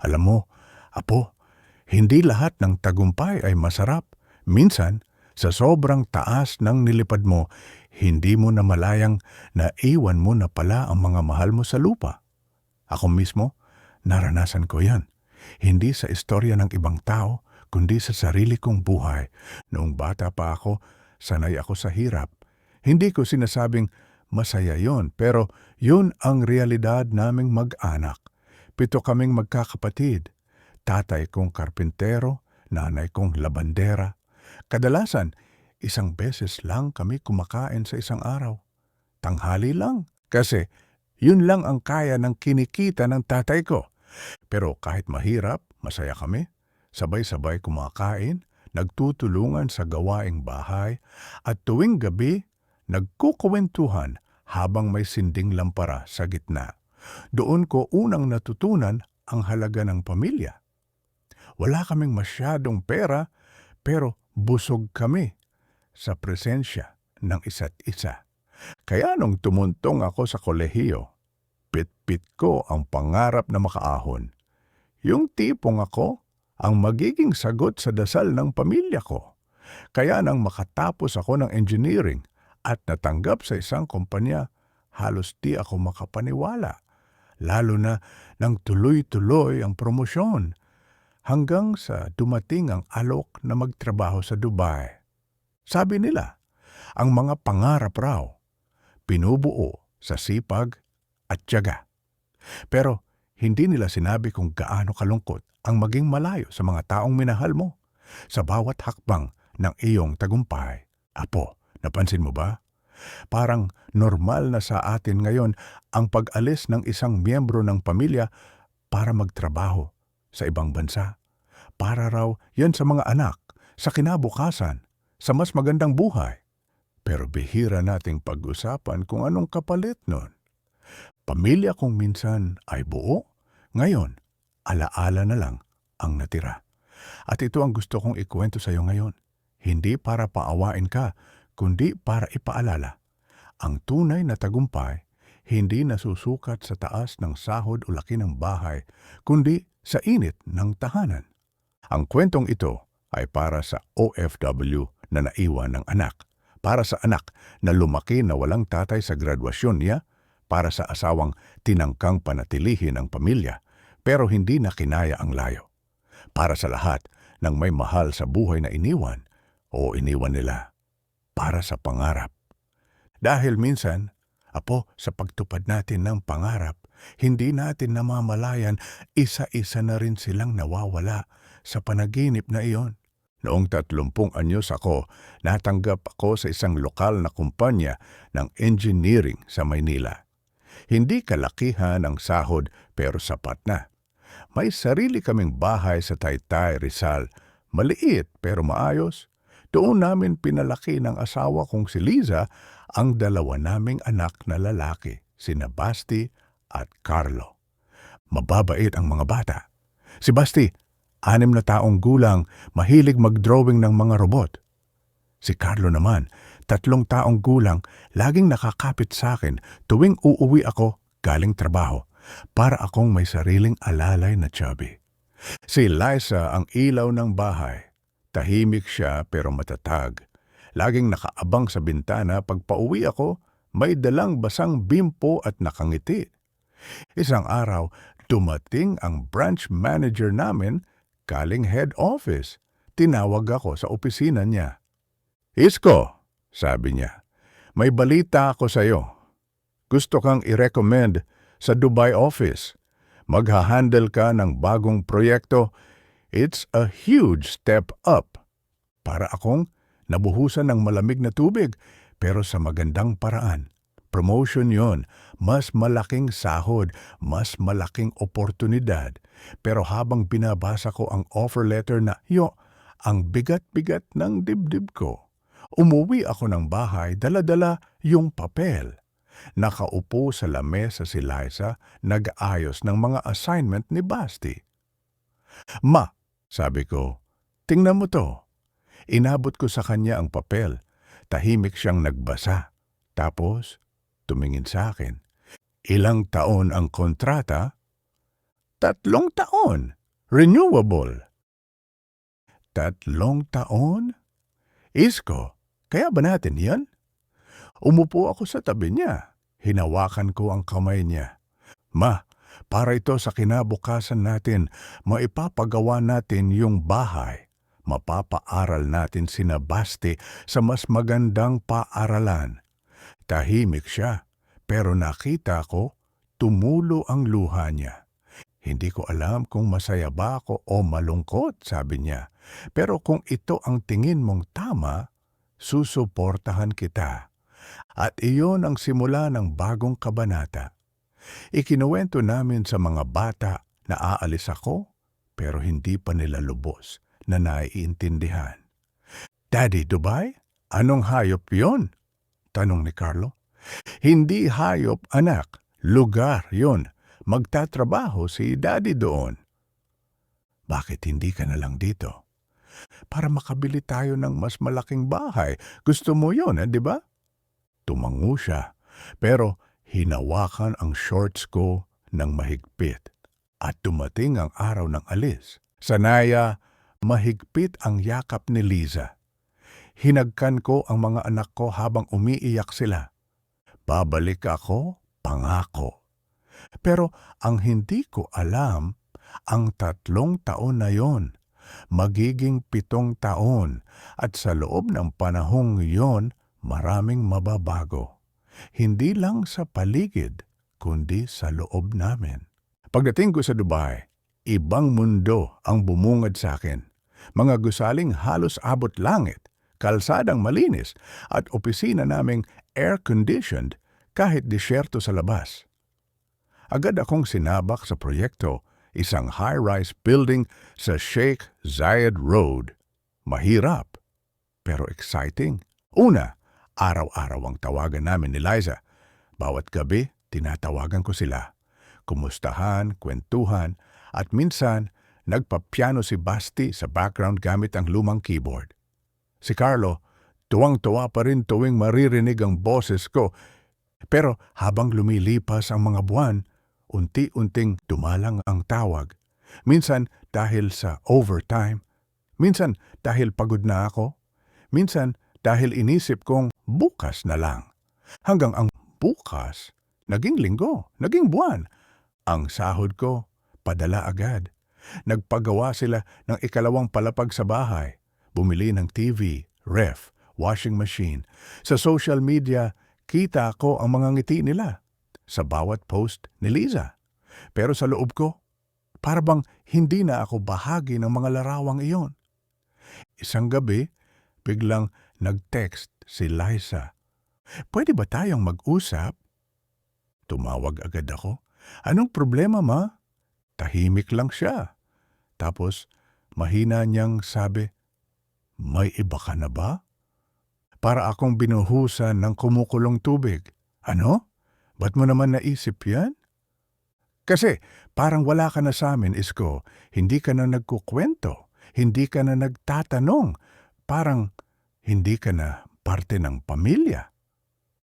Alam mo, apo, hindi lahat ng tagumpay ay masarap. Minsan, sa sobrang taas ng nilipad mo, hindi mo na malayang na iwan mo na pala ang mga mahal mo sa lupa. Ako mismo, naranasan ko yan. Hindi sa istorya ng ibang tao, kundi sa sarili kong buhay. Noong bata pa ako, sanay ako sa hirap. Hindi ko sinasabing masaya yon, pero yun ang realidad naming mag-anak. Pito kaming magkakapatid. Tatay kong karpintero, nanay kong labandera. Kadalasan, isang beses lang kami kumakain sa isang araw. Tanghali lang. Kasi yun lang ang kaya ng kinikita ng tatay ko. Pero kahit mahirap, masaya kami. Sabay-sabay kumakain, nagtutulungan sa gawaing bahay, at tuwing gabi, nagkukuwentuhan habang may sinding lampara sa gitna. Doon ko unang natutunan ang halaga ng pamilya. Wala kaming masyadong pera, pero busog kami sa presensya ng isa't isa. Kaya nung tumuntong ako sa kolehiyo, pit-pit ko ang pangarap na makaahon. Yung tipong ako ang magiging sagot sa dasal ng pamilya ko. Kaya nang makatapos ako ng engineering at natanggap sa isang kumpanya, halos di ako makapaniwala. Lalo na nang tuloy-tuloy ang promosyon hanggang sa dumating ang alok na magtrabaho sa Dubai. Sabi nila, ang mga pangarap raw, pinubuo sa sipag at tiyaga. Pero hindi nila sinabi kung gaano kalungkot ang maging malayo sa mga taong minahal mo sa bawat hakbang ng iyong tagumpay. Apo, napansin mo ba? Parang normal na sa atin ngayon ang pag-alis ng isang miyembro ng pamilya para magtrabaho sa ibang bansa. Para raw yan sa mga anak, sa kinabukasan, sa mas magandang buhay. Pero bihira nating pag-usapan kung anong kapalit nun. Pamilya kong minsan ay buo, ngayon, alaala na lang ang natira. At ito ang gusto kong ikwento sa iyo ngayon. Hindi para paawain ka, kundi para ipaalala. Ang tunay na tagumpay, hindi nasusukat sa taas ng sahod o laki ng bahay, kundi sa init ng tahanan. Ang kwentong ito ay para sa OFW na naiwan ng anak, para sa anak na lumaki na walang tatay sa graduasyon niya, para sa asawang tinangkang panatilihin ang pamilya, pero hindi na kinaya ang layo. Para sa lahat ng may mahal sa buhay na iniwan o iniwan nila. Para sa pangarap. Dahil minsan, apo, sa pagtupad natin ng pangarap, hindi natin namamalayan isa-isa na rin silang nawawala sa panaginip na iyon. Noong tatlumpung anyos ako, natanggap ako sa isang lokal na kumpanya ng engineering sa Maynila. Hindi kalakihan ang sahod pero sapat na. May sarili kaming bahay sa Taytay, Rizal. Maliit pero maayos. Doon namin pinalaki ng asawa kong si Liza ang dalawa naming anak na lalaki, sina Basti at Carlo. Mababait ang mga bata. Si Basti, anim na taong gulang, mahilig mag-drawing ng mga robot. Si Carlo naman, tatlong taong gulang, laging nakakapit sa akin tuwing uuwi ako galing trabaho para akong may sariling alalay na chubby. Si Liza ang ilaw ng bahay. Tahimik siya pero matatag. Laging nakaabang sa bintana pag pauwi ako, may dalang basang bimpo at nakangiti. Isang araw, dumating ang branch manager namin galing head office. Tinawag ako sa opisina niya. Isko, sabi niya, may balita ako sa iyo. Gusto kang i-recommend sa Dubai office. Magha-handle ka ng bagong proyekto. It's a huge step up. Para akong nabuhusan ng malamig na tubig, pero sa magandang paraan. Promotion yon, mas malaking sahod, mas malaking oportunidad. Pero habang binabasa ko ang offer letter na, yo, ang bigat-bigat ng dibdib ko. Umuwi ako ng bahay, dala-dala yung papel. Nakaupo sa lamesa si Liza, nag-ayos ng mga assignment ni Basti. Ma, sabi ko, tingnan mo to. Inabot ko sa kanya ang papel. Tahimik siyang nagbasa. Tapos, tumingin sa akin. Ilang taon ang kontrata? tatlong taon. Renewable. Tatlong taon? Isko, kaya ba natin yan? Umupo ako sa tabi niya. Hinawakan ko ang kamay niya. Ma, para ito sa kinabukasan natin, maipapagawa natin yung bahay. Mapapaaral natin si Basti sa mas magandang paaralan. Tahimik siya, pero nakita ko, tumulo ang luha niya. Hindi ko alam kung masaya ba ako o malungkot, sabi niya. Pero kung ito ang tingin mong tama, susuportahan kita. At iyon ang simula ng bagong kabanata. Ikinuwento namin sa mga bata na aalis ako, pero hindi pa nila lubos na naiintindihan. Daddy, Dubai? Anong hayop yon? Tanong ni Carlo. Hindi hayop, anak. Lugar yon. Magtatrabaho si Daddy doon. Bakit hindi ka na lang dito? Para makabili tayo ng mas malaking bahay. Gusto mo yon, eh, di ba? Tumango siya, pero hinawakan ang shorts ko ng mahigpit. At dumating ang araw ng alis. Sanaya, mahigpit ang yakap ni Liza. Hinagkan ko ang mga anak ko habang umiiyak sila. Babalik ako, pangako. Pero ang hindi ko alam, ang tatlong taon na yon, magiging pitong taon at sa loob ng panahong yon, maraming mababago. Hindi lang sa paligid, kundi sa loob namin. Pagdating ko sa Dubai, ibang mundo ang bumungad sa akin. Mga gusaling halos abot langit, kalsadang malinis at opisina naming air-conditioned kahit disyerto sa labas. Agad akong sinabak sa proyekto, isang high-rise building sa Sheikh Zayed Road. Mahirap, pero exciting. Una, araw-araw ang tawagan namin ni Liza. Bawat gabi, tinatawagan ko sila. Kumustahan, kwentuhan, at minsan, nagpapiano si Basti sa background gamit ang lumang keyboard. Si Carlo, tuwang-tuwa pa rin tuwing maririnig ang boses ko. Pero habang lumilipas ang mga buwan, unti-unting dumalang ang tawag. Minsan dahil sa overtime, minsan dahil pagod na ako, minsan dahil inisip kong bukas na lang. Hanggang ang bukas, naging linggo, naging buwan. Ang sahod ko, padala agad. Nagpagawa sila ng ikalawang palapag sa bahay. Bumili ng TV, ref, washing machine. Sa social media, kita ko ang mga ngiti nila sa bawat post ni Liza. Pero sa loob ko, para hindi na ako bahagi ng mga larawang iyon. Isang gabi, biglang nag-text si Liza. Pwede ba tayong mag-usap? Tumawag agad ako. Anong problema, ma? Tahimik lang siya. Tapos, mahina niyang sabi, May iba ka na ba? Para akong binuhusan ng kumukulong tubig. Ano? Ba't mo naman naisip yan? Kasi parang wala ka na sa amin, Isko. Hindi ka na nagkukwento. Hindi ka na nagtatanong. Parang hindi ka na parte ng pamilya.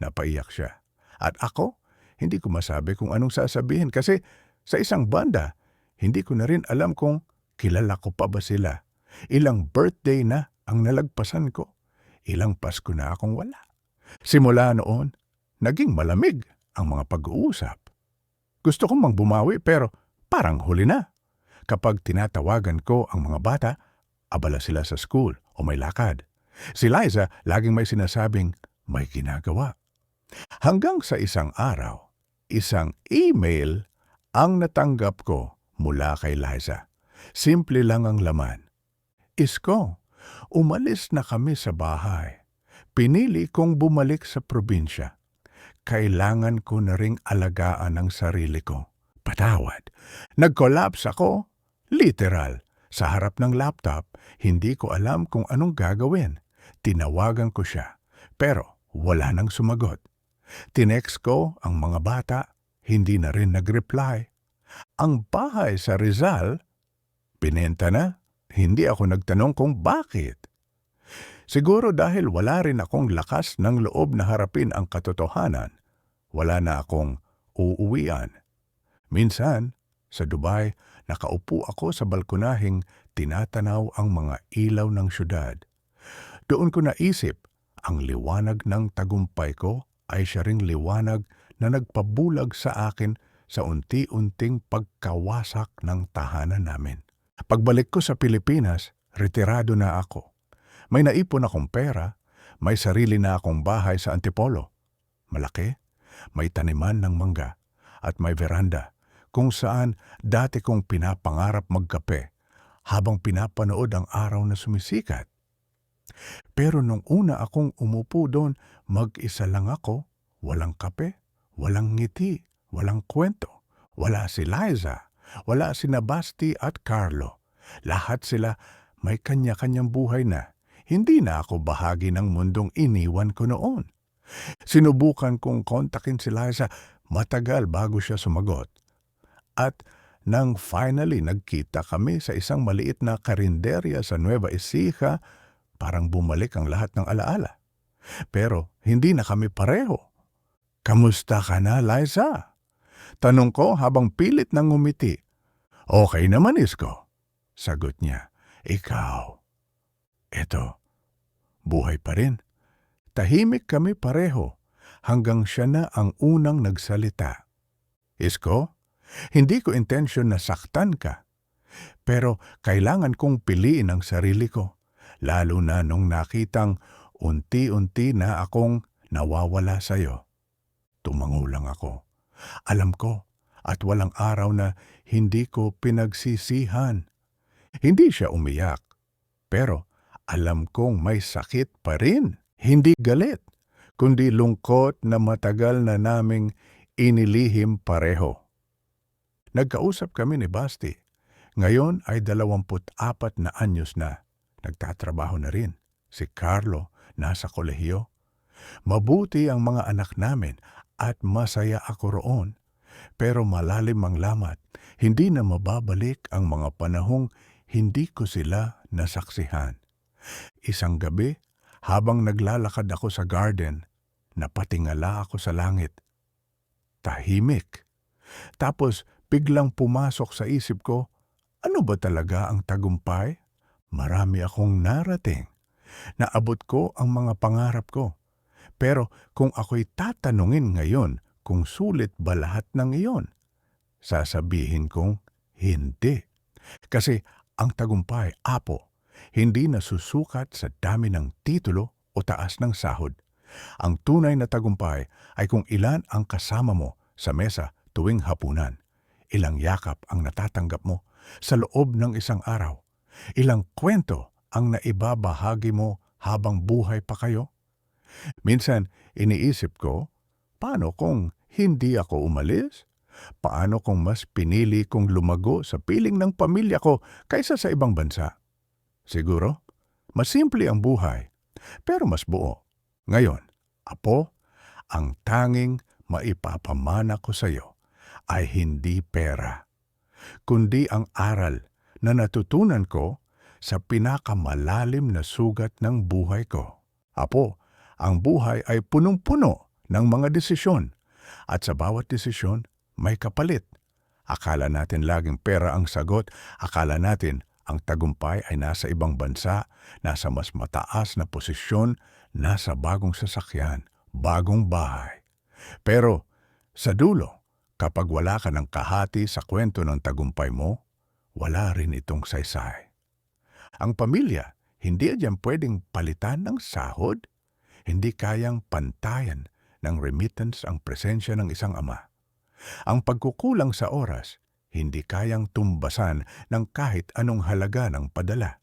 Napaiyak siya. At ako, hindi ko masabi kung anong sasabihin kasi sa isang banda, hindi ko na rin alam kung kilala ko pa ba sila. Ilang birthday na ang nalagpasan ko. Ilang Pasko na akong wala. Simula noon, naging malamig ang mga pag-uusap. Gusto kong mang bumawi pero parang huli na. Kapag tinatawagan ko ang mga bata, abala sila sa school o may lakad. Si Liza laging may sinasabing may ginagawa. Hanggang sa isang araw, isang email ang natanggap ko mula kay Liza. Simple lang ang laman. Isko, umalis na kami sa bahay. Pinili kong bumalik sa probinsya kailangan ko na ring alagaan ang sarili ko. Patawad. Nag-collapse ako, literal. Sa harap ng laptop, hindi ko alam kung anong gagawin. Tinawagan ko siya, pero wala nang sumagot. Tinext ko ang mga bata, hindi na rin nag-reply. Ang bahay sa Rizal, pinenta na. Hindi ako nagtanong kung bakit. Siguro dahil wala rin akong lakas ng loob na harapin ang katotohanan, wala na akong uuwian. Minsan, Sa Dubai, nakaupo ako sa balkonahing tinatanaw ang mga ilaw ng syudad. Doon ko naisip, ang liwanag ng tagumpay ko ay siya ring liwanag na nagpabulag sa akin sa unti-unting pagkawasak ng tahanan namin. Pagbalik ko sa Pilipinas, retirado na ako. May naipon akong pera, may sarili na akong bahay sa Antipolo. Malaki, may taniman ng mangga, at may veranda kung saan dati kong pinapangarap magkape habang pinapanood ang araw na sumisikat. Pero nung una akong umupo doon, mag-isa lang ako, walang kape, walang ngiti, walang kwento. Wala si Liza, wala si Nabasti at Carlo. Lahat sila may kanya-kanyang buhay na. Hindi na ako bahagi ng mundong iniwan ko noon. Sinubukan kong kontakin si Liza matagal bago siya sumagot. At nang finally nagkita kami sa isang maliit na karinderya sa Nueva Ecija, parang bumalik ang lahat ng alaala. Pero hindi na kami pareho. Kamusta ka na, Liza? Tanong ko habang pilit nang ngumiti. Okay naman, Isko. Sagot niya. Ikaw. Eto, buhay pa rin. Tahimik kami pareho hanggang siya na ang unang nagsalita. Isko, hindi ko intensyon na saktan ka. Pero kailangan kong piliin ang sarili ko, lalo na nung nakitang unti-unti na akong nawawala sa'yo. Tumango lang ako. Alam ko at walang araw na hindi ko pinagsisihan. Hindi siya umiyak, pero alam kong may sakit pa rin. Hindi galit, kundi lungkot na matagal na naming inilihim pareho. Nagkausap kami ni Basti. Ngayon ay 24 na anyos na. Nagtatrabaho na rin. Si Carlo nasa kolehiyo. Mabuti ang mga anak namin at masaya ako roon. Pero malalim ang lamat, hindi na mababalik ang mga panahong hindi ko sila nasaksihan. Isang gabi, habang naglalakad ako sa garden, napatingala ako sa langit. Tahimik. Tapos biglang pumasok sa isip ko, ano ba talaga ang tagumpay? Marami akong narating. Naabot ko ang mga pangarap ko. Pero kung ako'y tatanungin ngayon kung sulit ba lahat ng iyon, sasabihin kong hindi. Kasi ang tagumpay, apo, hindi nasusukat sa dami ng titulo o taas ng sahod. Ang tunay na tagumpay ay kung ilan ang kasama mo sa mesa tuwing hapunan. Ilang yakap ang natatanggap mo sa loob ng isang araw. Ilang kwento ang naibabahagi mo habang buhay pa kayo. Minsan, iniisip ko, paano kung hindi ako umalis? Paano kung mas pinili kong lumago sa piling ng pamilya ko kaysa sa ibang bansa? Siguro, mas simple ang buhay, pero mas buo. Ngayon, apo, ang tanging maipapamana ko sa iyo ay hindi pera, kundi ang aral na natutunan ko sa pinakamalalim na sugat ng buhay ko. Apo, ang buhay ay punong-puno ng mga desisyon at sa bawat desisyon may kapalit. Akala natin laging pera ang sagot, akala natin ang tagumpay ay nasa ibang bansa, nasa mas mataas na posisyon, nasa bagong sasakyan, bagong bahay. Pero sa dulo, kapag wala ka ng kahati sa kwento ng tagumpay mo, wala rin itong saysay. Ang pamilya, hindi diyan pwedeng palitan ng sahod, hindi kayang pantayan ng remittance ang presensya ng isang ama. Ang pagkukulang sa oras, hindi kayang tumbasan ng kahit anong halaga ng padala.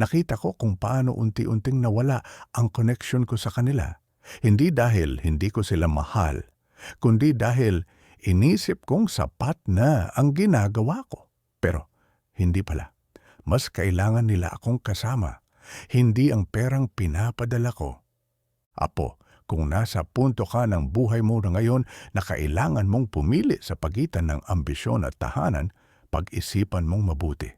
Nakita ko kung paano unti-unting nawala ang connection ko sa kanila. Hindi dahil hindi ko sila mahal, kundi dahil inisip kong sapat na ang ginagawa ko. Pero hindi pala. Mas kailangan nila akong kasama, hindi ang perang pinapadala ko. Apo, kung nasa punto ka ng buhay mo na ngayon na kailangan mong pumili sa pagitan ng ambisyon at tahanan, pag-isipan mong mabuti.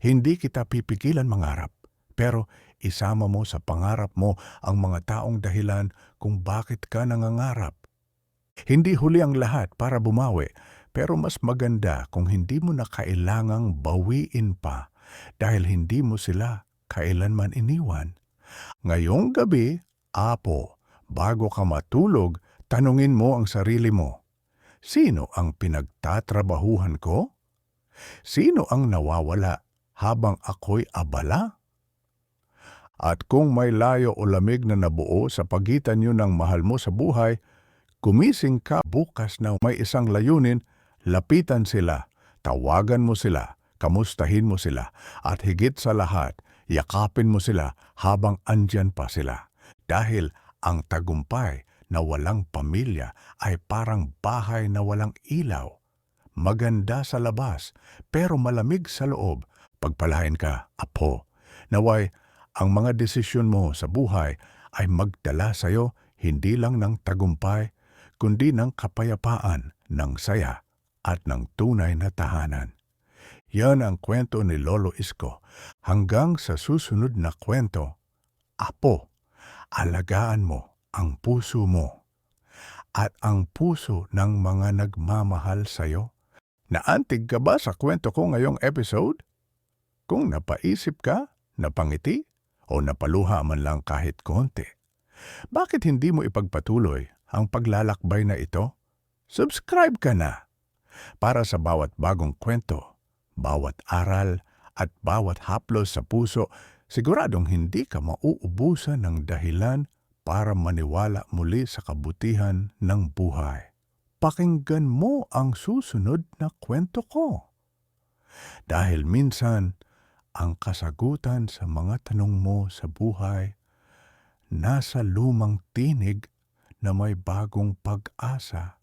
Hindi kita pipigilan mangarap, pero isama mo sa pangarap mo ang mga taong dahilan kung bakit ka nangangarap. Hindi huli ang lahat para bumawi, Pero mas maganda kung hindi mo na kailangang bawiin pa dahil hindi mo sila kailanman iniwan. Ngayong gabi, Apo, bago ka matulog, tanungin mo ang sarili mo. Sino ang pinagtatrabahuhan ko? Sino ang nawawala habang ako'y abala? At kung may layo o lamig na nabuo sa pagitan niyo ng mahal mo sa buhay, gumising ka bukas na may isang layunin, lapitan sila, tawagan mo sila, kamustahin mo sila, at higit sa lahat, yakapin mo sila habang andyan pa sila. Dahil ang tagumpay na walang pamilya ay parang bahay na walang ilaw. Maganda sa labas, pero malamig sa loob. Pagpalain ka, apo. Naway, ang mga desisyon mo sa buhay ay magdala sa iyo hindi lang ng tagumpay, kundi ng kapayapaan, ng saya, at ng tunay na tahanan. Yan ang kwento ni Lolo Isko. Hanggang sa susunod na kwento, Apo, alagaan mo ang puso mo at ang puso ng mga nagmamahal sa iyo. Naantig ka ba sa kwento ko ngayong episode? Kung napaisip ka, napangiti, o napaluha man lang kahit konti, bakit hindi mo ipagpatuloy ang paglalakbay na ito? Subscribe ka na para sa bawat bagong kwento, bawat aral, at bawat haplos sa puso, siguradong hindi ka mauubusan ng dahilan para maniwala muli sa kabutihan ng buhay. Pakinggan mo ang susunod na kwento ko. Dahil minsan, ang kasagutan sa mga tanong mo sa buhay nasa lumang tinig na may bagong pag-asa